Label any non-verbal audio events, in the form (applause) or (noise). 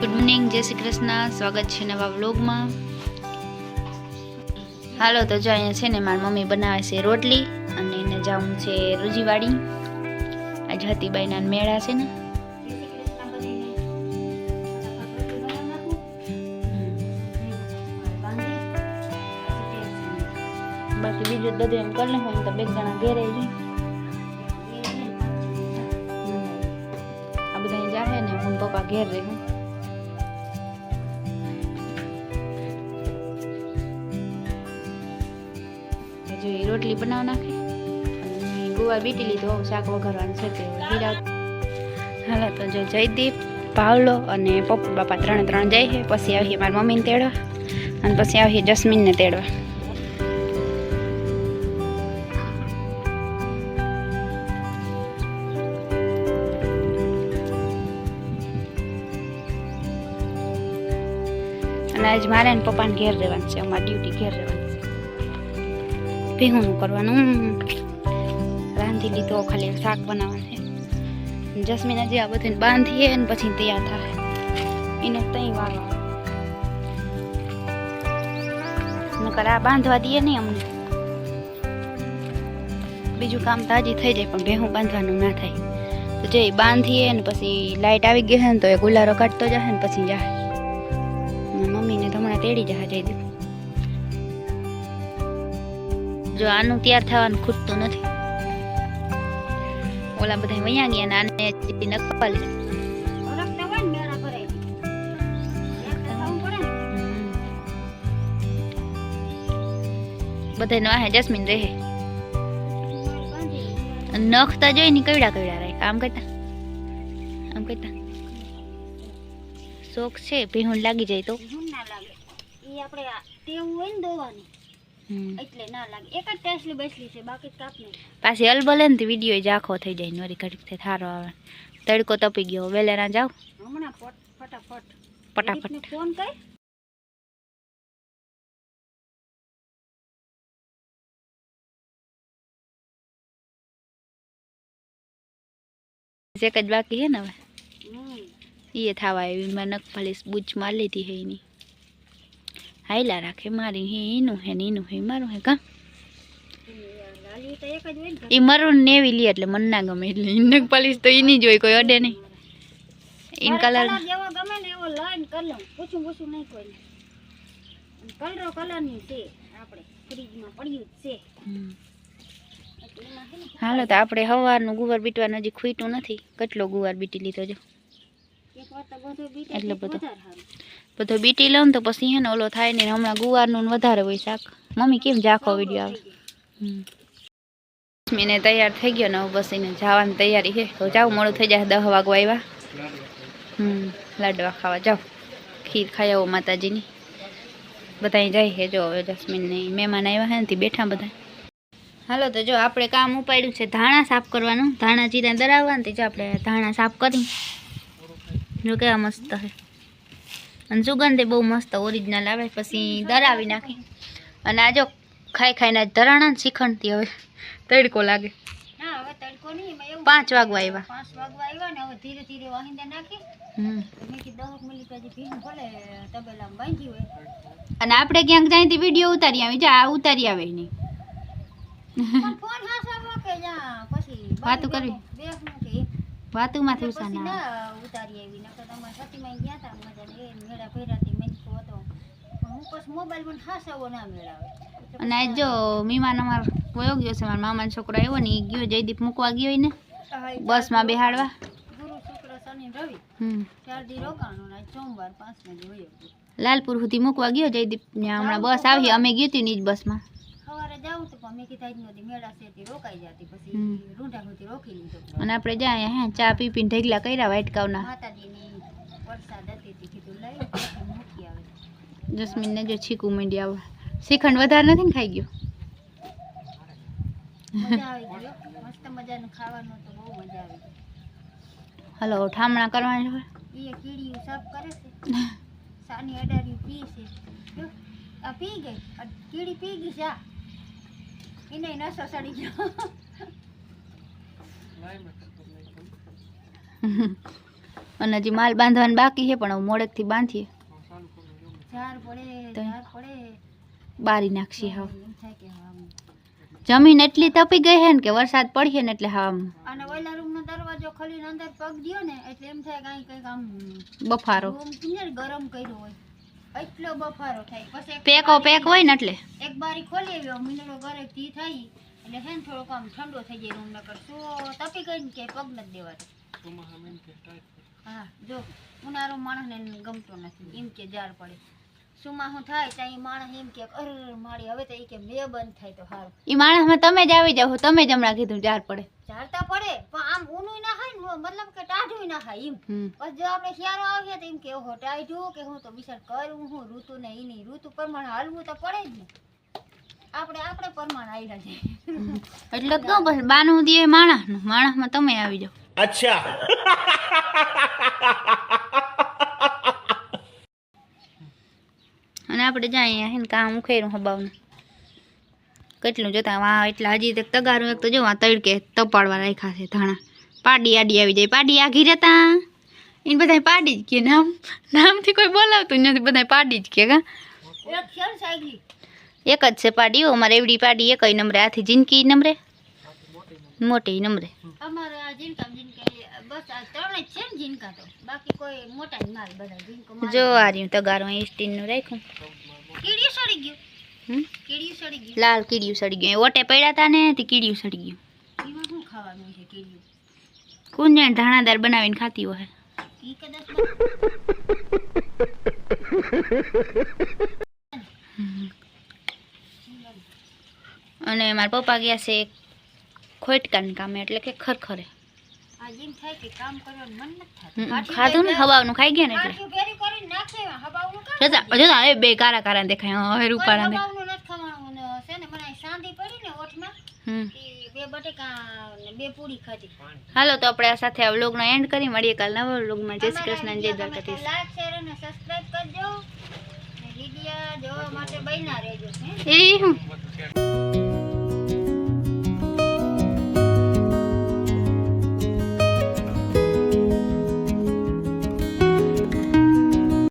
Good morning જય શ્રી કૃષ્ણ. સ્વાગત છે નવા વ્લોગમાં. હાલો, તો જો અહીંયા છે ને, મારી મમ્મી બનાવે છે રોટલી અને એને જવું છે રૂજીવાડી. આજ હતીબાઈના મેળા છે ને. બાકી બીજું બધું એમ કરી લઉં તો બે જણા ઘેરે જઈ આ બધા જાહે ને, હું પપ્પા ઘેર રહી હજુ રોટલી બનાવ નાખે. ગુવાર બીટી લીધો, શાક વઘારવાનું છે તે હાલો, તો જો જયદીપ, પાવલો અને પપ્પુ બાપા ત્રણે ત્રણ જાય છે. પછી આવીએ મારી મમ્મીને તેડવા. અને પછી આવીએ જસ્મીનને તેડવા. અને આજ મારે પપ્પાને ઘેર રહેવાનું છે. અમારી ડ્યુટી ઘેર રહેવાની છે ભેગું કરવાનું. રાંધી લીધો ખાલી શાક બનાવવાનું છે. જસ્મીન હજી આ બધાને બાંધીએ ને પછી તૈયાર થાય. એને તઈ વાળવા નકર આ બાંધવા દઈએ નહીં અમને. બીજું કામ તો હજી થઈ જાય, પણ ભેહું બાંધવાનું ના થાય. તો જે બાંધીએ ને પછી લાઈટ આવી ગઈ છે ને તો એ ગુલારો કાઢતો જાય ને પછી જાય મમ્મીને તો હમણાં તેડી જવા જઈ દીધું જો આનું તૈયાર થવાનું ખૂટતું નથી. ઓલા બધા વૈયા ગયા ને આને નખવા લીધા બધા નો હે જસ્મીન રહે. નખતા જોઈ ને કવડા કવડા રહે. આમ કરતા આમ કરતા. શોખ છે ભીહું લાગી જાય તો. ના લાગે. એ આપણે તેવું હોય ને દોવાની. એટલે ના લાગે. એક જ ટેસલી બેસલી છે બાકી કાપ નહીં. પાછી અલબલે ને વીડિયો જાખો થઈ જાય ને વળી ઘડીકથી થારો આવે. તડકો તપી ગયો. વેલેરા જાવ હમણાં ફટાફટ. ફટાફટ. ફોન કર. એક જ બાકી હે ને હવે? એ થવા આવી મેં નખપાલીસ બૂચ માર લીધી હે એની. હાઈલા રાખે મારી હે એનું હે ને એનું હે મારું હે કા એ મરૂન નેવી લે એટલે મને ના ગમે એટલે ઇનક નખપાલીસ તો એની જોઈ કોઈ અડે નહીં ઇન કલર જેવો ગમે ને એવો લઈને કર લઉં પૂછું પૂછું નહીં કોઈ કલરો કલરની છે આપણે ફ્રીજમાં પડ્યું જ છે. હાલો તો આપણે સવારનું ગુવાર બીટવાનું હજી ખૂટ્યું નથી. કેટલો ગુવાર બીટી લીધો જો એક વાર તો બધું બીટ એટલે બધું. વધારે સારું બધો બીટી લઉં ને તો પછી હે ને ઓલો થાય ને હમણાં ગુવારનું ને વધારે હોય શાક. મમ્મી કેમ જાખો વીડિયો આવે? હમ. મીને તૈયાર થઈ ગયો ને હવે બસ એને જવાની તૈયારી છે. તો જાવ મોડું થઈ જાય, દહ વાગવા આવ્યા. હમ, લાડવા ખાવા જાઓ ખીર ખાઈ આવો માતાજીની. બધા જાય છે, જો હવે જસ્મીનને મહેમાન આવ્યા છે ને, તે બેઠા બધા. હાલો, તો જો આપણે કામ ઉપાડ્યું છે ધાણા સાફ કરવાનું. ધાણા જીરા દરાવવાનું, તે જો આપણે ધાણા સાફ કરી. જો કેવા મસ્ત છે. અને સુગંધ બહુ મસ્ત ઓરિજિનલ આવે પછી દરાવી નાખી. અને આ જો ખાઈ ખાઈને ધરાણા ને શીખણતી હવે તડકો લાગે. પાંચ વાગવા આવ્યા. પાંચ વાગવા ને હવે ધીરે ધીરે વાહિંદા નાખી. અને આપણે ક્યાંક જાય વીડિયો ઉતારી આવી જા આ ઉતારી આવે નહીં. વાતું કરવી? વાતું ના ઉતારી આવી સતીમાં ગયા હતા મજા એ મેળા ફેરાતી મેચકો હતો. પણ હું પછી મોબાઈલ પણ હાસાવો ના મેળાવે. અને આજ જો મીમાન અમાર વયો ગયો છે મારા મામાનો છોકરો આવ્યો ને એ ગયો જયદીપ મૂકવા ગયો ને બસમાં બેહાડવા. ગુરુ શુક્ર શનિ રવિ. હમ. ચાર દી રોકાણો ને સોમવાર પાંચ ને દી વયો લાલપુર સુધી મૂકવા ગયો જયદીપ ને હમણાં બસ આવી અમે ગઈ હતી ને જ બસમાં સવારે જાવું તો પણ કીધા જ નહોતી મેળા છે તે રોકાઈ જતી પછી રૂંઢા સુધી રોકી લીધો. અને આપણે જાય હે ચા પી પીને ઢગલા કર્યા વાટકાવના. માતાજીની (laughs) જસ્મીનને જો છીકું માંડી આવે. શ્રીખંડ વધારે નથી ને ખાઈ ગયો? મજા આવી ગયો. મસ્ત મજાનું ખાવાનું તો બહુ મજા આવી ગઈ. હલો ઠામણા કરવાની હોય એ કીડીયું સાફ કરે છે. (laughs) અને હજી માલ બાંધવાનું બાકી છે પણ હવે મોડેકથી બાંધીએ. ઝાર પડે પડે. બારી નાખશી હા. જમીન એટલી તપી ગઈ છે ને કે વરસાદ પડશે ને એટલે હા અને ઓલા રૂમનો દરવાજો ખોલીને અંદર પગ દ્યો ને એટલે એમ થાય કે અહીં કંઈક આમ બફારો. રૂમ ગરમ કર્યો હોય. એટલો બફારો થાય. પછી પેકો પેક હોય ને એટલે. એક બારી ખોલી આવ્યો મિનરો ઘરે થી થાય એટલે છે ને થોડોક આમ ઠંડો થઈ જાય રૂમ નકર શું તપી ગઈ ને કે પગ નથી દેવાતો. હા જો ઉનાળો માણસને ગમતો નથી એમ કે જાર પડે. સુમાં હું થાય ત્યાં એ માણસ એમ કે અર મારી હવે તો એ કે મે બંધ થાય તો હાલ એ માણસમાં તમે જ આવી જાવ તમે જ હમણાં કીધું જાર પડે. ઝાડતા પડે પણ આમ ઊનું ના ખાય ને મતલબ કે ટાઢું ના ખાય એમ. પછી જો આપણે શિયાળો આવીએ તો એમ કે ઓહો ટાઢું કે હું તો બિચાર કરું હું ઋતુ ને એની ઋતુ પ્રમાણે હાલવું તો પડે જ ને. આપણે આપણે પ્રમાણે આવ્યા છે એટલે તો બસ બાનું દે માણસનું માણસમાં તમે આવી જાઓ. અચ્છા. અને આપણે જાય કામ ઉખેરું હબાવનું કેટલું જોતા વાહ એટલે હજી એક તગારું એક તો જો તડકે તપાડવા રાખ્યા છે ધાણા. પાડી આડી આવી જાય પાડી આઘી રહેતા. એને બધા પાડી જ કે નામ નામથી કોઈ બોલાવતું નથી બધા પાડી જ કે એક જ છે પાડી અમારે એવડી પાડી એક નંબરે આથી જિંદગી નંબરે. મોટી નમરે અમારે આ જીનકા જીનકા બસ આ ત્રણ જ છે ને જીનકા તો. બાકી કોઈ મોટા જ માલ બધા જીનકો જો આ રહ્યું તગારું અહીં સ્ટીલનું રાખ્યું. કીડિયું સડી ગયું. હમ? કીડિયું સડી ગયું. લાલ કીડિયું સડી ગયું. એ ઓટે પડ્યા હતા ને તે કીડિયું સડી ગયું. એમાં શું ખાવાનું છે કીડિયું કોણ જાણે ધાણાદાર બનાવીને ખાતી હોય. ઈ કદાચ અને મારા પપ્પા ગયા છે ખોટકાન કામે એટલે કે ખરખરે. ખાધું ને હવાનું ખાઈ ગયા ને એટલે? જોતા એ બે કારા કારા દેખાય હવે રૂપાળા હાલો તો આપણે આ સાથે આ વ્લોગનો એન્ડ કરી. મળીએ કાલ નવા વ્લોગમાં. જય શ્રી કૃષ્ણ જય દ્વારકાધીશ. લાઈક શેર અને સબસ્ક્રાઇબ કરજો. ને જોવા માટે બન્યા રહેજો એ હું.